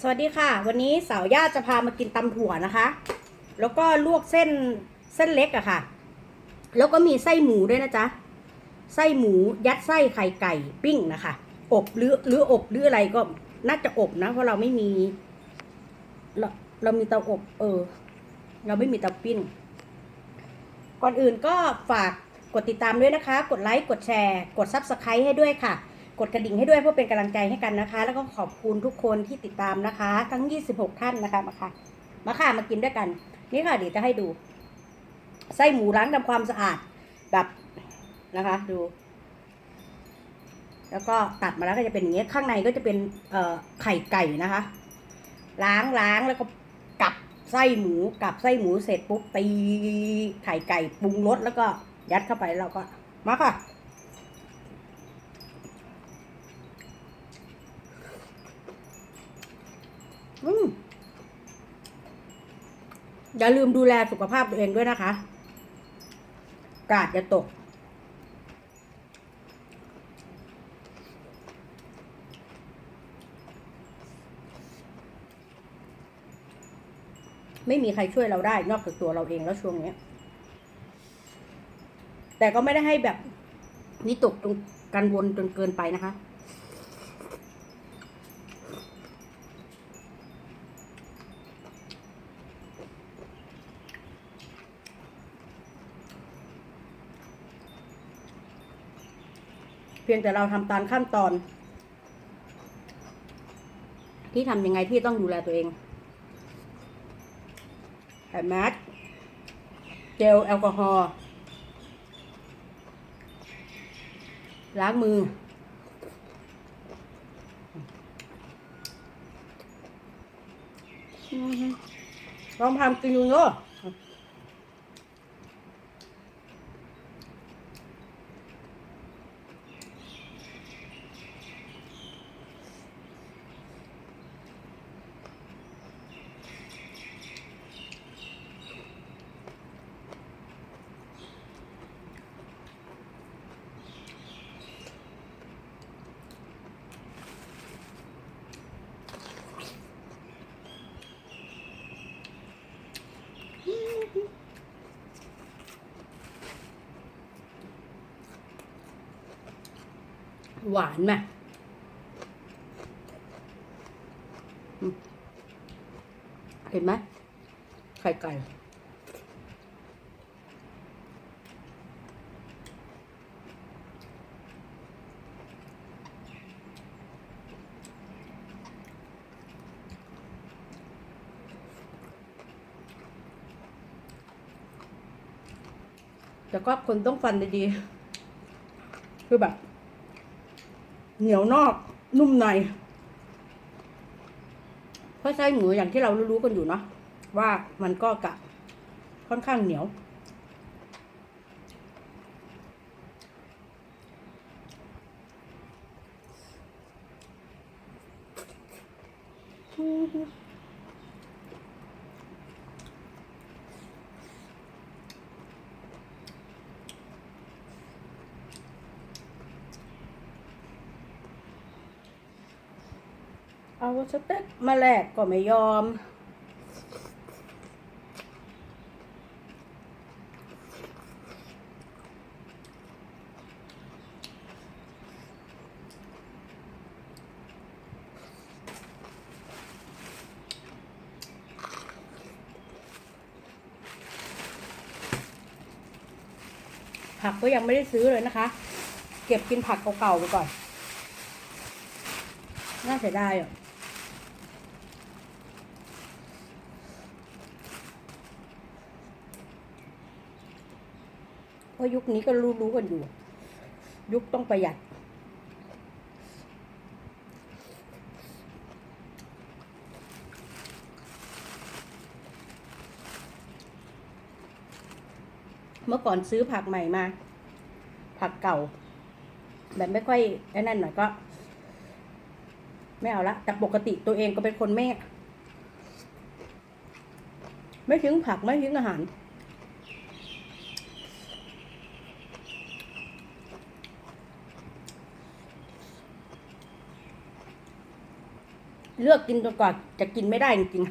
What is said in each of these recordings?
สวัสดีค่ะ วันนี้สาวย่าจะพามากินตำถั่วนะคะ แล้วก็ลวกเส้นเส้นเล็กอะค่ะ แล้วก็มีไส้หมูด้วยนะจ๊ะไส้หมูยัดไส้ไข่ไก่ปิ้งนะคะ อบหรือหรืออบหรืออะไรก็น่าจะอบนะ เพราะเราไม่มี เราเรามีเตาอบ เออ เราไม่มีเตาปิ้งก่อนอื่นก็ฝากกดติดตามด้วยนะคะ กดไลค์กดแชร์ กดซับสไครต์ให้ด้วยค่ะ กดกระดิ่งให้ด้วยเพื่อเป็นกำลังใจให้กันนะคะ แล้วก็ขอบคุณทุกคนที่ติดตามนะคะ ทั้ง 26 ท่านนะคะมาค่ะ มาค่ะมากินด้วยกัน นี่ค่ะเดี๋ยวจะให้ดูไส้หมูล้างทำความสะอาดแบบนะคะ ดู แล้วก็ตัดมาแล้วก็จะเป็นอย่างเงี้ยข้างในก็จะเป็นเอ่อไข่ไก่นะคะ ล้างล้างแล้วก็กับไส้หมูกับไส้หมูเสร็จปุ๊บตีไข่ไก่ปรุงรสแล้วก็ยัดเข้าไปแล้วก็มาค่ะ อย่าลืมดูแลสุขภาพตัวเองด้วยนะคะ กาดจะตก ไม่มีใครช่วยเราได้นอกจากตัวเราเองแล้วช่วงนี้ แต่ก็ไม่ได้ให้แบบนิตกกันวนจนเกินไปนะคะ เพียงแต่เราทำตามขั้นตอน ที่ทำยังไงที่ต้องดูแลตัวเองใส่แมสเจลแอลกอฮอล์ล้างมือ ลองทำกินดูเนอะ หวานไหมเห็นไหมไข่ไก่แต่ก็คนต้องฟันดีๆคือแบบ เหนียวนอกนุ่มในเพราะไส้หมูอย่างที่เรารู้ๆกันอยู่เนาะว่ามันก็กะค่อนข้างเหนียว เอาสเต็กมาแลกก็ไม่ยอม ผักก็ยังไม่ได้ซื้อเลยนะคะ เก็บกินผักเก่าๆไปก่อน น่าเสียดายอะ ราะยุคนี้ก็รู้ๆกันอยู่ ยุคต้องประหยัด เมื่อก่อนซื้อผักใหม่มา ผักเก่า แบบไม่ค่อยไอ้นั่นหน่อยก็ ไม่เอาละแต่ปกติตัวเองก็เป็นคนไม่ไม่ทิ้งผักไม่ทิ้งอาหาร เลือกกินจนกว่าจะกินไม่ได้จริง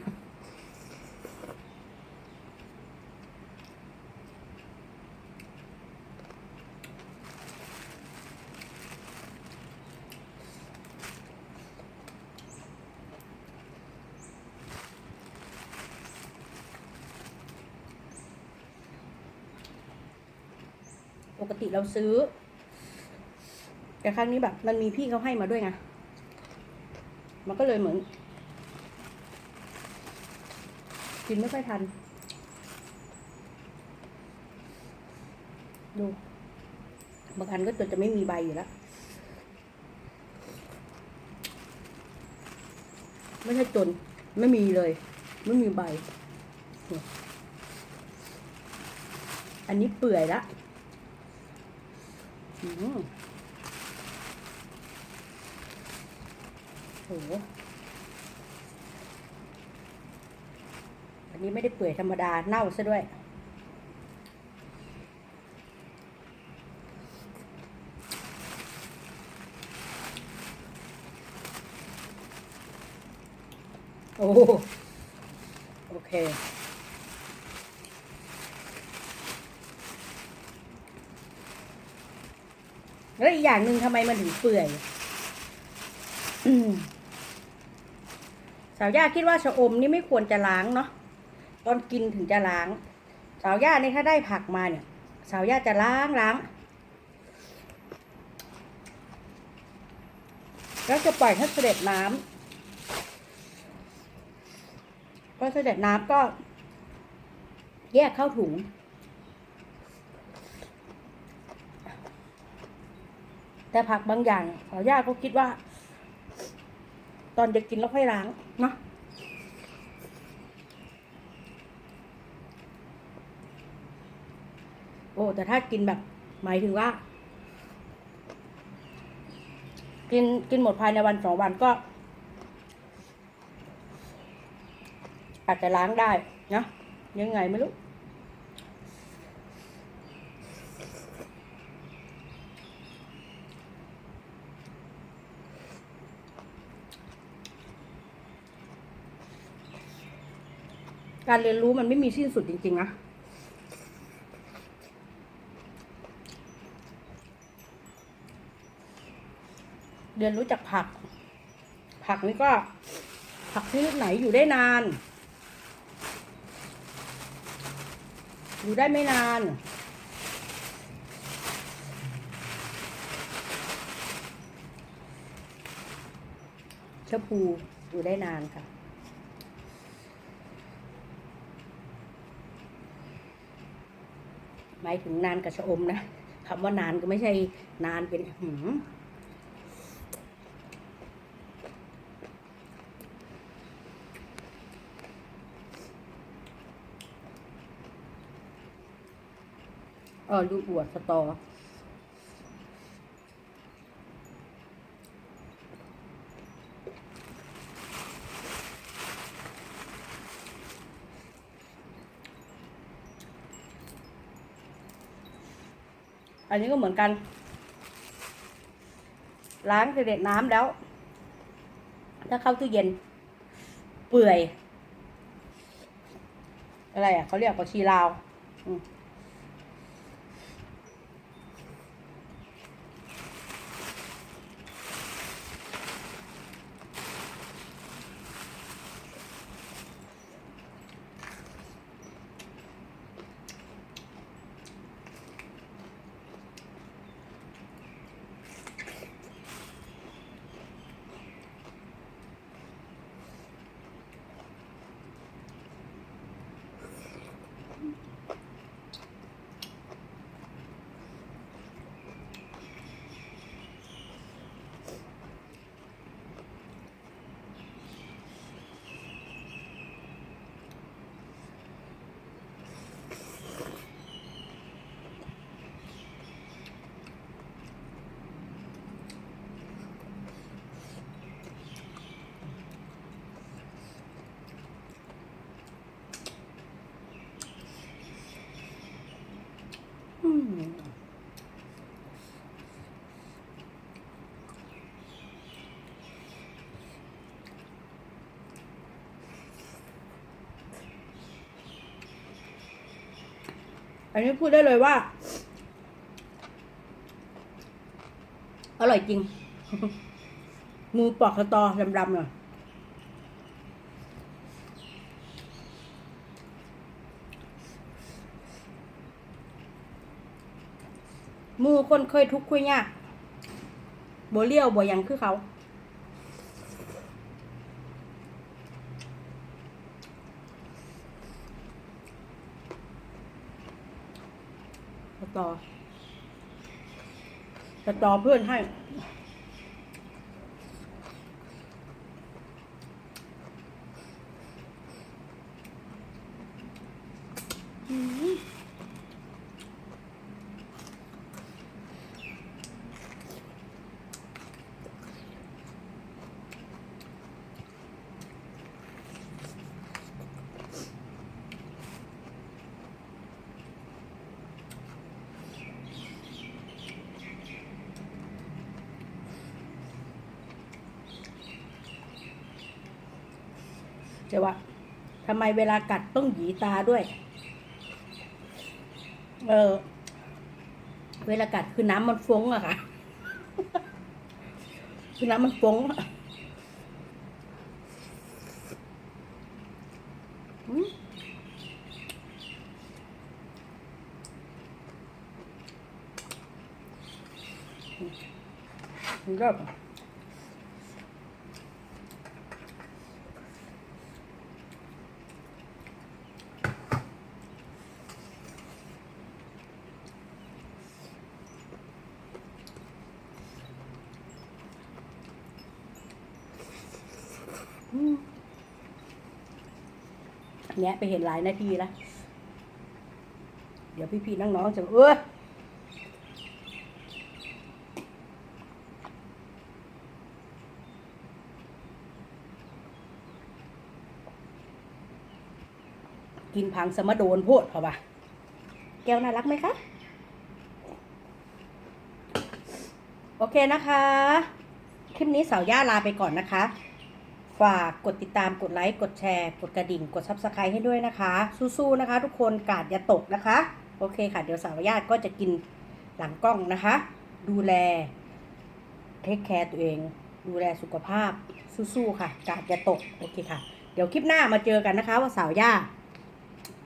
ปกติเราซื้อ แต่ครั้งนี้แบบมันมีพี่เขาให้มาด้วยไง มันก็เลยเหมือน กินไม่ค่อยทัน ดู บางอันก็จนจะไม่มีใบอยู่แล้ว ไม่ใช่จน ไม่มีเลย ไม่มีใบ อันนี้เปื่อยละ อืม โหอันนี้ไม่ได้เปื่อยธรรมดาเน่าซะด้วย โอ้โอเคแล้วอีกอย่างหนึ่งทำไมมันถึงเปื่อยอืม สาวย่าคิดว่าชะอมนี่ไม่ควรจะล้างเนาะตอนกินถึงจะล้าง สาวย่านี่ถ้าได้ผักมาเนี่ย สาวย่าจะล้างล้างแล้วจะปล่อยให้เสด็จน้ำพอเสด็จน้ำก็ แยกเข้าถุง แต่ผักบางอย่างสาวย่าก็คิดว่า ตอนจะกินแล้วค่อยล้างเนาะโอ้แต่ถ้ากินแบบ หมายถึงว่า กินกินหมดภายในวันสองวันก็ อาจจะล้างได้นะยังไงไม่รู้ การเรียนรู้มันไม่มีสิ้นสุดจริง ๆ นะเรียนรู้จากผัก ผักนี่ก็ ผักชนิดไหนอยู่ได้นาน อยู่ได้ไม่นาน ชะพูอยู่ได้นานค่ะ หมายถึงนานกับชะอมนะคำว่านานก็ไม่ใช่นานเป็นหืมเออลูกอวดสตอ อันนี้ก็เหมือนกัน ล้างเสด็จน้ำแล้ว ถ้าเข้าตู้เย็น เปื่อย อะไรอะเขาเรียกว่าชีลาว อืม อันนี้พูดได้เลยว่า อร่อยจริงหมูปอกสตอดำๆหน่อยหมูคนเคยทุกข์คุยยากบ่เลี้ยวบ่ยังคือเขา สตอสตอเพื่อนให้ เจ๊วะทำไมเวลากัดต้องหยีตาด้วย เออ เวลากัดคือน้ำมันฟงอะค่ะ คือน้ำมันฟงอะอืมก็ อืม เนี้ยไปเห็นหลายนาทีแล้วเดี๋ยวพี่ๆน้องๆจะเออกินพังสมโดนโพดเขาปะแก้วน่ารักไหมคะ โอเคนะคะ คลิปนี้สาวย่าลาไปก่อนนะคะ ฝากกดติดตามกดไลค์กดแชร์ กดกระดิ่ง กดซับสไครต์ให้ด้วยนะคะ สู้ๆนะคะ ทุกคนกาดอย่าตกนะคะ โอเคค่ะ เดี๋ยวสาวญาติก็จะกินหลังกล้องนะคะ ดูแลเทคแคร์ตัวเอง ดูแลสุขภาพสู้ๆค่ะ กาดอย่าตก โอเคค่ะ เดี๋ยวคลิปหน้ามาเจอกันนะคะ ว่าสาวย่า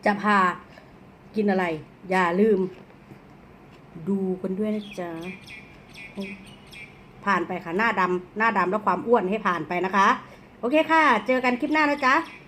จะพากินอะไร อย่าลืม ดูกันด้วยนะจ๊ะผ่านไปค่ะหน้าดำหน้าดำแล้วความอ้วนให้ผ่านไปนะคะ โอเคค่ะ เจอกันคลิปหน้านะจ๊ะ